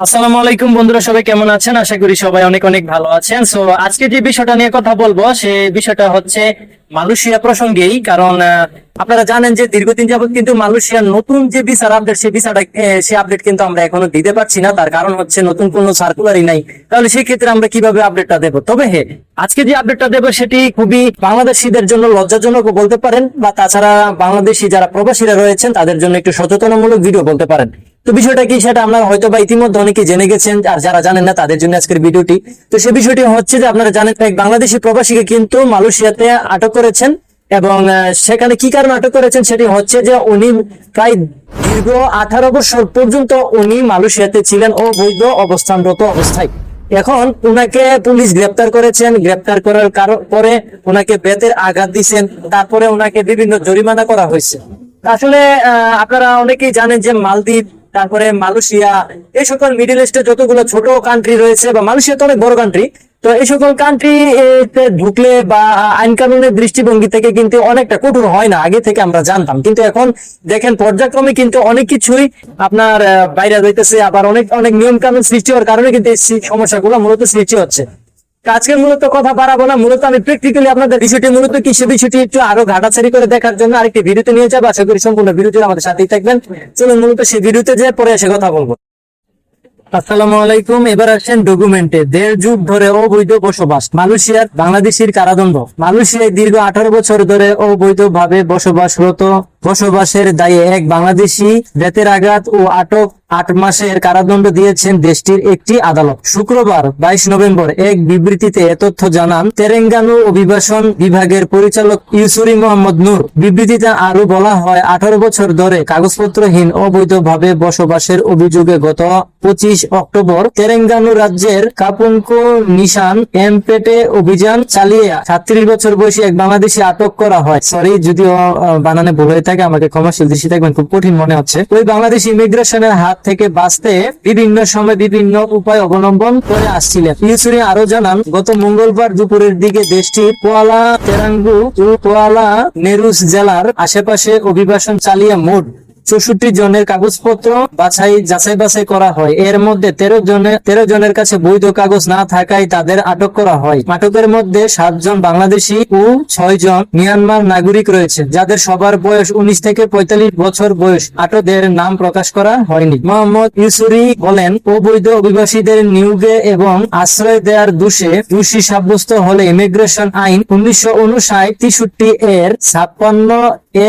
আসসালামু আলাইকুম বন্ধুরা, সবাই কেমন আছেন? আশা করি সবাই অনেক অনেক ভালো আছেন। সো আজকে যে বিষয়টা নিয়ে কথা বলব, সে বিষয়টা হচ্ছে মালয়েশিয়া প্রসঙ্গেই, কারণ আপনারা জানেন যে দীর্ঘদিন যাবত কিন্তু মালয়েশিয়ার নতুন যে ভিসার আপডেট সেই ভিসাটা সে আপডেট কিন্তু আমরা এখনও দিতে পারছি না। তার কারণ হচ্ছে নতুন কোনো সার্কুলারই নাই। তাহলে সেই ক্ষেত্রে আমরা কীভাবে আপডেটটা দেবো? তবে হ্যাঁ আজকে যে আপডেটটা দেবো, সেটি খুবই বাংলাদেশিদের জন্য লজ্জাজনক বলতে পারেন, বা তাছাড়া বাংলাদেশি যারা প্রবাসীরা রয়েছেন, তাদের জন্য একটু সচেতনমূলক ভিডিও বলতে পারেন। তো বিষয়টা কি সেটা আপনারা হয়তো বা ইতিমধ্যে অনেকে জেনে গেছেন, আর যারা জানেন না তাদের জন্য আজকের ভিডিওটি। তো সে বিষয়টি হচ্ছে যে আপনারা জানেন এক বাংলাদেশি প্রবাসীকে কিন্তু মালয়েশিয়াতে আটক করেছেন এবং সেখানে কি কারণে আটক করেছেন সেটি হচ্ছে যে উনি প্রায় দীর্ঘ আঠারো বছর পর্যন্ত উনি মালয়েশিয়াতে ছিলেন অবৈধ অবস্থানরত অবস্থায়। এখন উনাকে পুলিশ গ্রেপ্তার করেছেন, গ্রেপ্তার করার কারণ, পরে ওনাকে বেতের আঘাত দিয়েছেন, তারপরে ওনাকে বিভিন্ন জরিমানা করা হয়েছে। আসলে আপনারা অনেকেই জানেন যে মালদ্বীপ তারপরে মালয়েশিয়া, এই সকল মিডিল ইস্টে যতগুলো ছোট কান্ট্রি রয়েছে, বা মালয়েশিয়া তো অনেক বড় কান্ট্রি তো এই সকল কান্ট্রি ঢুকলে বা আইন কানুনের দৃষ্টিভঙ্গি থেকে কিন্তু অনেকটা কঠোর হয় না, আগে থেকে আমরা জানতাম। কিন্তু এখন দেখেন, পর্যায়ক্রমে কিন্তু অনেক কিছুই আপনার বাইরে রইতেছে আবার অনেক অনেক নিয়ম কানুন সৃষ্টি হওয়ার কারণে কিন্তু এই সমস্যাগুলো মূলত সৃষ্টি হচ্ছে। আজকে মূলত কথা বাড়াবো না, মূলত আমি প্র্যাকটিক্যালি আপনাদের বিষয়টি, মূলত কি সে বিষয়টি একটু আরও ঘাটাছাড়ি করে দেখার জন্য আরেকটি ভিডিওতে নিয়ে যাব। আশা করি সম্পূর্ণ ভিডিওটি আমাদের সাথেই থাকবেন। চলুন মূলত সেই ভিডিওতে যে পরে এসে কথা বলব। আসসালামু আলাইকুম, এবার আসছেন ডকুমেন্টে দেড় যুগ ধরে অবৈধ বসবাস, মালয়েশিয়ার বাংলাদেশির কারাদণ্ড। মালয়েশিয়ায় দীর্ঘ আঠারো বছর ধরে অবৈধভাবে বসবাসরত বসবাসের দায়ে এক বাংলাদেশি বেতের আঘাত ও আটক আট মাসের কারাদণ্ড দিয়েছেন দেশটির একটি আদালত। শুক্রবার বাইশ নভেম্বর এক বিবৃতিতে এ তথ্য জানান তেরেঙ্গানু অভিবাসন বিভাগের পরিচালক ইউসুরি মোহাম্মদ নূর। বিবৃতিতে আরও বলা হয়, আঠারো বছর ধরে কাগজপত্রহীন অবৈধভাবে বসবাসের অভিযোগে গত পঁচিশ অক্টোবর তেরেঙ্গানু রাজ্যের কাপুঙ্কো নিশান এমপেটে অভিযান চালিয়ে সাতত্রিশ বছর বয়সী এক বাংলাদেশি আটক করা হয়। সরি, যদিও বানানে হয়ে থাকে আমাকে কমার্শিয়াল দৃষ্টি থাকবেন, খুব কঠিন মনে হচ্ছে। ওই বাংলাদেশ ইমিগ্রেশনের হাত থেকে বাঁচতে বিভিন্ন সময় বিভিন্ন উপায় অবলম্বন করে আসছিলেন। ইউসুরি আরও জানান, গত মঙ্গলবার দুপুরের দিকে দেশটি কোয়ালা তেরাঙ্গু ও কোয়ালা নেরুস জেলার আশেপাশে অভিবাসন চালিয়ে মোট চৌষট্টি জনের কাগজপত্র বাছাই, যাচাই বাছাই করা হয়। এর মধ্যে তেরো জনের তেরো জনের কাছে বৈধ কাগজ না থাকায় তাদের আটক করা হয়। আটকের মধ্যে সাতজন বাংলাদেশি ও ছয় জন মিয়ানমার নাগরিক রয়েছে, যাদের সবার বয়স উনিশ থেকে পঁয়তাল্লিশ বছর বয়স। আটকদের নাম প্রকাশ করা হয়নি। মোহাম্মদ ইউসুরি বলেন, অবৈধ অভিবাসীদের নিয়োগে এবং আশ্রয় দেওয়ার দোষে দোষী সাব্যস্ত হলে ইমিগ্রেশন আইন উনিশশো উনষাট তেষট্টি এর ছাপ্পান্ন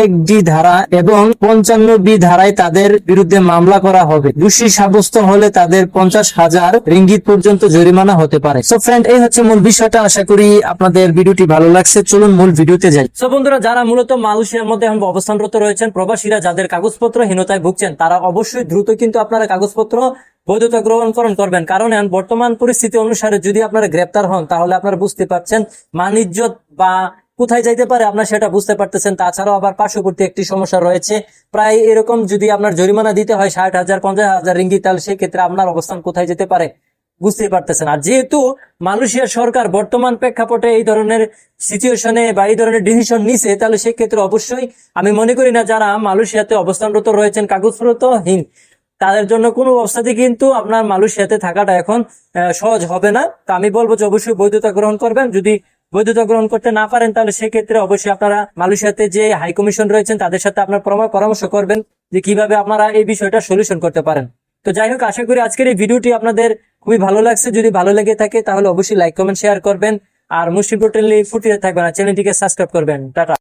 এক ডি ধারা এবং পঞ্চান্ন বি ধারায় তাদের বিরুদ্ধে মামলা করা হবে। দোষী সাব্যস্ত হলে তাদের পঞ্চাশ হাজার রিঙ্গিত পর্যন্ত জরিমানা হতে পারে। সো ফ্রেন্ড এই হচ্ছে মূল বিষয়টা। আশা করি আপনাদের ভিডিওটি ভালো লাগছে। চলুন মূল ভিডিওতে যাই। সো বন্ধুরা, যারা মূলত মালয়েশিয়ার মধ্যে এখন অবস্থানরত রয়েছেন, প্রবাসীরা যাদের কাগজপত্র হীনতায় ভুগছেন, তারা অবশ্যই দ্রুত কিন্তু আপনারা কাগজপত্র বৈধতা গ্রহণকরণ করবেন। কারণ এখন বর্তমান পরিস্থিতি অনুসারে যদি আপনারা গ্রেপ্তার হন, তাহলে আপনারা বুঝতে পারছেন, মানিজ্য বা কোথায় যাইতে পারে আপনার সেটা বুঝতে পারতেছেন। তাছাড়াও আবার পার্শ্ববর্তী একটি সমস্যা রয়েছে। প্রায় এরকম যদি আপনার জরিমানা দিতে হয়, ষাট হাজার, পঞ্চাশ হাজার রিঙ্গি তাহলে সেক্ষেত্রে আপনার অবস্থান কোথায় যেতে পারে বুঝতেই পারতেছেন। আর যেহেতু মালয়েশিয়া সরকার বর্তমান প্রেক্ষাপটে এই ধরনের সিচুয়েশনে বা এই ধরনের ডিসিশন নিছে, তাহলে সেক্ষেত্রে অবশ্যই আমি মনে করি না যারা মালয়েশিয়াতে অবস্থানরত রয়েছেন, কাগজপত্রহীন, তাদের জন্য কোনো অবস্থাতে কিন্তু আপনার মালয়েশিয়াতে থাকাটা এখন সহজ হবে না। তো আমি বলব যে অবশ্যই বৈধতা গ্রহণ করবেন। যদি বৈধতা গ্রহণ করতে না পারেন, তাহলে সেক্ষেত্রে অবশ্যই আপনারা মালয়েশিয়াতে যে হাই কমিশন রয়েছেন, তাদের সাথে আপনার পরামর্শ- করবেন যে কীভাবে আপনারা এই বিষয়টা সলিউশন করতে পারেন। তো যাই হোক, আশা করি আজকের এই ভিডিওটি আপনাদের খুবই ভালো লাগছে। যদি ভালো লেগে থাকে, তাহলে অবশ্যই লাইক কমেন্ট শেয়ার করবেন। আর মুসলিম টোটালি ফুটিয়ে থাকবেন আর চ্যানেলটিকে সাবস্ক্রাইব করবেন। টাটা।